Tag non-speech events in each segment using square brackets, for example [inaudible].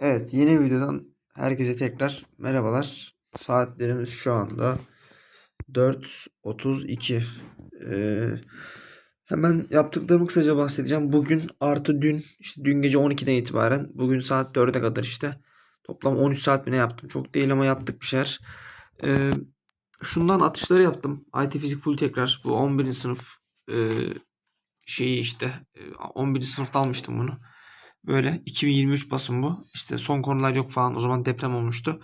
Evet, yeni videodan herkese tekrar merhabalar. Saatlerimiz şu anda 4.32. Ee, hemen yaptıklarımı kısaca bahsedeceğim. Bugün artı dün, işte dün gece 12'den itibaren bugün saat 4'e kadar işte toplam 13 saat mi ne yaptım? Çok değil ama yaptık bir şeyler. Ee, şundan atışları yaptım. IT Fizik Full tekrar. Bu 11. sınıf e, şeyi işte e, 11. sınıfta almıştım bunu. Böyle 2023 basım bu. İşte son konular yok falan. O zaman deprem olmuştu.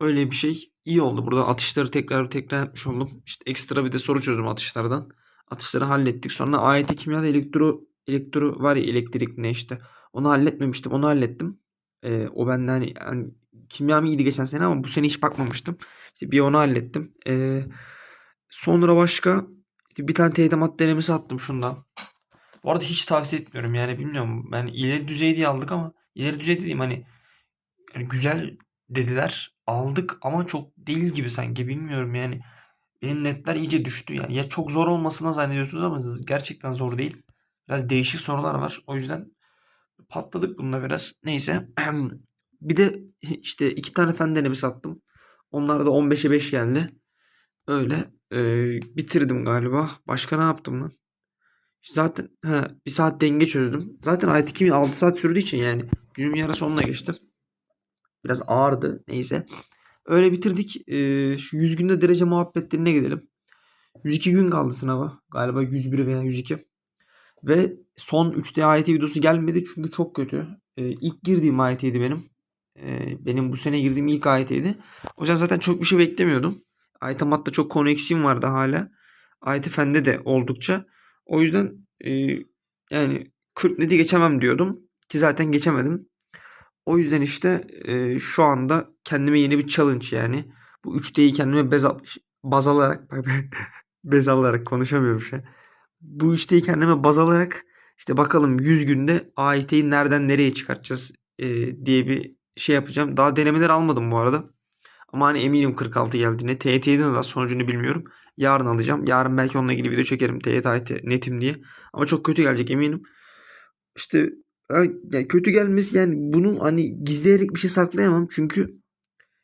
Öyle bir şey. İyi oldu. Burada atışları tekrar tekrar yapmış oldum. İşte ekstra bir de soru çözdüm atışlardan. Atışları hallettik. Sonra AYT kimyada elektro elektro var ya elektrik ne işte. Onu halletmemiştim. Onu hallettim. Ee, o benden hani, yani kimyam iyiydi geçen sene ama bu sene hiç bakmamıştım. İşte bir onu hallettim. Ee, sonra başka işte bir tane teyzemat denemesi attım şundan. Bu arada hiç tavsiye etmiyorum yani bilmiyorum. Ben ileri düzey diye aldık ama ileri düzey dediğim hani yani güzel dediler. Aldık ama çok değil gibi sanki bilmiyorum yani. Benim netler iyice düştü yani. Ya çok zor olmasına zannediyorsunuz ama gerçekten zor değil. Biraz değişik sorular var. O yüzden patladık bununla biraz. Neyse. [clears throat] Bir de işte iki tane fen denemesi attım. Onlar da 15'e 5 geldi. Öyle e, bitirdim galiba. Başka ne yaptım lan? Zaten he, bir saat denge çözdüm. Zaten IT kimya 6 saat sürdüğü için yani günüm yarısı onunla geçti. Biraz ağırdı. Neyse. Öyle bitirdik. Ee, şu 100 günde derece muhabbetlerine gidelim. 102 gün kaldı sınava. Galiba 101 veya 102. Ve son 3D AYT videosu gelmedi çünkü çok kötü. Ee, ilk girdiğim AYT'ydi benim. Ee, benim bu sene girdiğim ilk AYT'ydi. O yüzden zaten çok bir şey beklemiyordum. AYT Mat'ta çok konu eksiğim vardı hala. AYT Fen'de de oldukça. O yüzden e, yani 40 neti geçemem diyordum. Ki zaten geçemedim. O yüzden işte e, şu anda kendime yeni bir challenge yani. Bu 3D'yi kendime bez al- baz alarak [laughs] bez alarak konuşamıyorum şu. Bu 3D'yi kendime baz alarak işte bakalım 100 günde AYT'yi nereden nereye çıkartacağız e, diye bir şey yapacağım. Daha denemeler almadım bu arada. Ama hani eminim 46 geldiğine. TYT'den de sonucunu bilmiyorum. Yarın alacağım. Yarın belki onunla ilgili video çekerim. TYT netim diye. Ama çok kötü gelecek eminim. İşte yani kötü gelmesi yani bunu hani gizleyerek bir şey saklayamam. Çünkü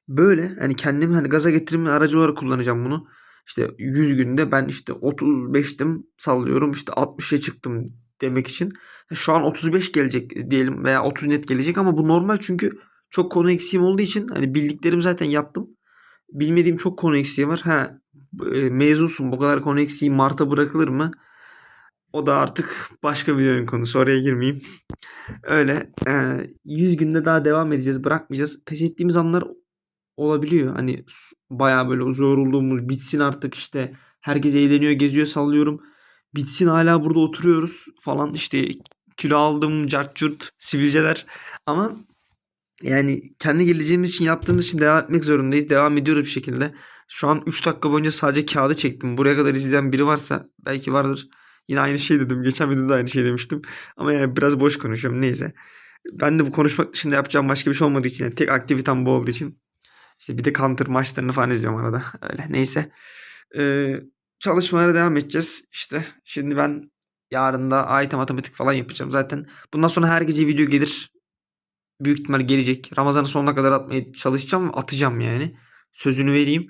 böyle hani kendimi hani gaza getirme aracı olarak kullanacağım bunu. İşte 100 günde ben işte 35'tim sallıyorum işte 60'a çıktım demek için. Şu an 35 gelecek diyelim veya 30 net gelecek ama bu normal çünkü çok konu eksiğim olduğu için hani bildiklerim zaten yaptım. Bilmediğim çok konu eksiği var. Ha e, mezunsun bu kadar konu eksiği Mart'a bırakılır mı? O da artık başka bir oyun konusu. Oraya girmeyeyim. Öyle. E, 100 günde daha devam edeceğiz. Bırakmayacağız. Pes ettiğimiz anlar olabiliyor. Hani bayağı böyle zor olduğumuz bitsin artık işte herkes eğleniyor, geziyor, sallıyorum. Bitsin hala burada oturuyoruz falan işte kilo aldım, cart curt, sivilceler. Ama yani kendi geleceğimiz için yaptığımız için devam etmek zorundayız. Devam ediyoruz bir şekilde. Şu an 3 dakika boyunca sadece kağıdı çektim. Buraya kadar izleyen biri varsa belki vardır. Yine aynı şey dedim. Geçen videoda aynı şey demiştim. Ama yani biraz boş konuşuyorum. Neyse. Ben de bu konuşmak dışında yapacağım başka bir şey olmadığı için. Yani tek aktivitem bu olduğu için. İşte bir de counter maçlarını falan izliyorum arada. [laughs] Öyle. Neyse. Ee, çalışmalara devam edeceğiz. İşte şimdi ben yarın da AYT matematik falan yapacağım. Zaten bundan sonra her gece video gelir. Büyük ihtimal gelecek. Ramazan'ın sonuna kadar atmaya çalışacağım. Atacağım yani. Sözünü vereyim.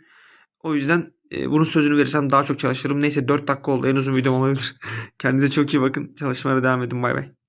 O yüzden e, bunun sözünü verirsem daha çok çalışırım. Neyse 4 dakika oldu. En uzun videom olabilir. [laughs] Kendinize çok iyi bakın. Çalışmalara devam edin. Bay bay.